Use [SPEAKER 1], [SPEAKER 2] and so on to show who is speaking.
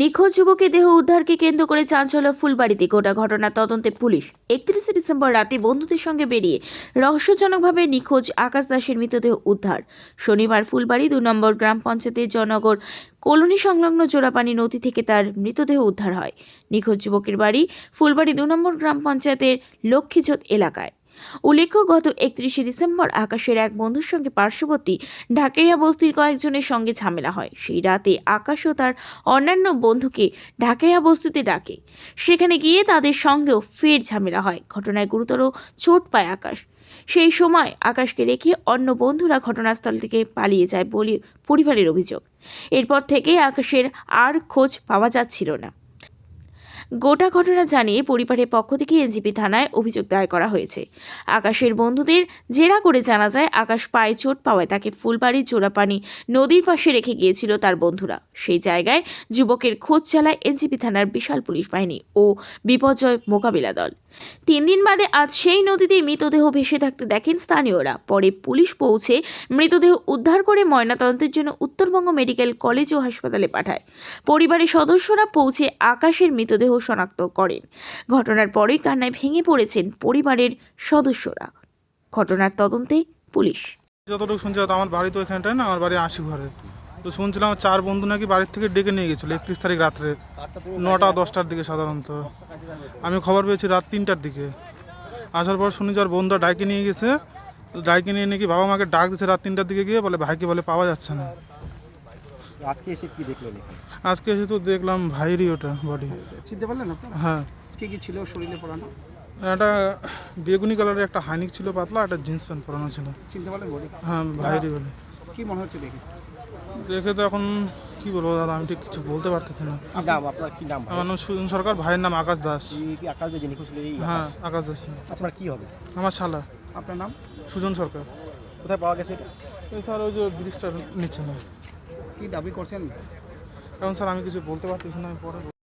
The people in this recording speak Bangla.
[SPEAKER 1] নিখোঁজ যুবকের দেহ উদ্ধারকে কেন্দ্র করে চাঞ্চল্য ফুলবাড়িতে গোটা ঘটনা তদন্তে পুলিশ। একত্রিশে ডিসেম্বর রাতে বন্ধুদের সঙ্গে বেরিয়ে রহস্যজনকভাবে নিখোঁজ আকাশ দাসের মৃতদেহ উদ্ধার। শনিবার ফুলবাড়ি দু নম্বর গ্রাম পঞ্চায়েতের জনগর কলোনি সংলগ্ন জোড়াপানি নদী থেকে তার মৃতদেহ উদ্ধার হয়। নিখোঁজ যুবকের বাড়ি ফুলবাড়ি দু নম্বর গ্রাম পঞ্চায়েতের লক্ষ্মীজোত এলাকায়। উল্লেখ্য, গত একত্রিশে ডিসেম্বর আকাশের এক বন্ধুর সঙ্গে পার্শ্ববর্তী ঢাকাইয়া বস্তির কয়েকজনের সঙ্গে ঝামেলা হয়। সেই রাতে আকাশ ও তার অন্যান্য বন্ধুকে ঢাকাইয়া বস্তিতে ডাকে। সেখানে গিয়ে তাদের সঙ্গেও ফের ঝামেলা হয়। ঘটনায় গুরুতর চোট পায় আকাশ। সেই সময় আকাশকে রেখে অন্য বন্ধুরা ঘটনাস্থল থেকে পালিয়ে যায় বলে পরিবারের অভিযোগ। এরপর থেকে আকাশের আর খোঁজ পাওয়া যাচ্ছিল না। গোটা ঘটনা জানিয়ে পরিবারের পক্ষ থেকে এনজিপি থানায় অভিযোগ দায়ের করা হয়েছে। আকাশের বন্ধুদের জেরা করে জানা যায়, আকাশ পায়ে চোট পাওয়ায় তাকে ফুলবাড়ির জোড়াপানি নদীর পাশে রেখে গিয়েছিল তার বন্ধুরা। সেই জায়গায় যুবকের খোঁজ চালায় এনজিপি থানার বিশাল পুলিশ বাহিনী ও বিপর্যয় মোকাবিলা দল। তিন দিন বাদে আজ সেই নদীতে মৃতদেহ ভেসে থাকতে দেখেন স্থানীয়রা। পরে পুলিশ পৌঁছে মৃতদেহ উদ্ধার করে ময়নাতদন্তের জন্য উত্তরবঙ্গ মেডিকেল কলেজ ও হাসপাতালে পাঠায়। পরিবারের সদস্যরা পৌঁছে আকাশের মৃতদেহ শনাক্ত করেন। ঘটনার পরেই কান্নায় ভেঙে পড়েছেন পরিবারের সদস্যরা। ঘটনার তদন্তে পুলিশ।
[SPEAKER 2] যতটুকু শুনছি আমার বাড়ি তো এখানটায় না, আমার বাড়ি আশি ঘরে তো শুনছিলাম চার বন্ধু নাকি বাড়ির থেকে ডেকে নিয়ে গেছিল একত্রিশ তারিখ রাত্রে, নটা, দশটার দিকে সাধারণত। আমি খবর পেয়েছি রাত তিনটার দিকে। আসার পর শুনি যে ওর বন্ধুরা ডাইকে নিয়ে গেছে। ডাইকে নিয়ে নাকি বাবা মাকে ডাক দিয়েছে রাত তিনটার দিকে গিয়ে, বলে ভাইকে বলে পাওয়া যাচ্ছে না।
[SPEAKER 3] আজকে এসে কি দেখলেন এখানে?
[SPEAKER 2] আজকে এসে তো দেখলাম ভাইয়েরই ওটা বডি
[SPEAKER 3] চিনতে পারলেন আপনারা?
[SPEAKER 2] হ্যাঁ।
[SPEAKER 3] কি কি ছিল শরীরে পড়ানো
[SPEAKER 2] একটা বেগুনি কালারের একটা হাইনিক ছিল পাতলা একটা জিন্স প্যান্ট পরানো ছিল।
[SPEAKER 3] চিনতে পারলেন বডি
[SPEAKER 2] হ্যাঁ ভাইয়েরই বলে
[SPEAKER 3] কি মনে হচ্ছে দেখে?
[SPEAKER 2] দেখে তো এখন কি বলব দাদা আমি ঠিক কিছু বলতে পারতেছি না।
[SPEAKER 3] নাম আপনার? কি নাম
[SPEAKER 2] আমার নাম সুজন সরকার ভাইয়ের নাম আকাশ দাস।
[SPEAKER 3] কি আকাশ দিয়ে নিখোঁজ
[SPEAKER 2] হ্যাঁ আকাশ দাস।
[SPEAKER 3] আপনার কি হবে?
[SPEAKER 2] আমার শালা।
[SPEAKER 3] আপনার নাম?
[SPEAKER 2] সুজন সরকার।
[SPEAKER 3] কোথায় পাওয়া গেছে এটা?
[SPEAKER 2] স্যার ওই যে ব্রিজটা নিচ্ছে না
[SPEAKER 3] কি দাবি করছেন?
[SPEAKER 2] কারণ স্যার আমি কিছু বলতে পারতেছি না আমি পরে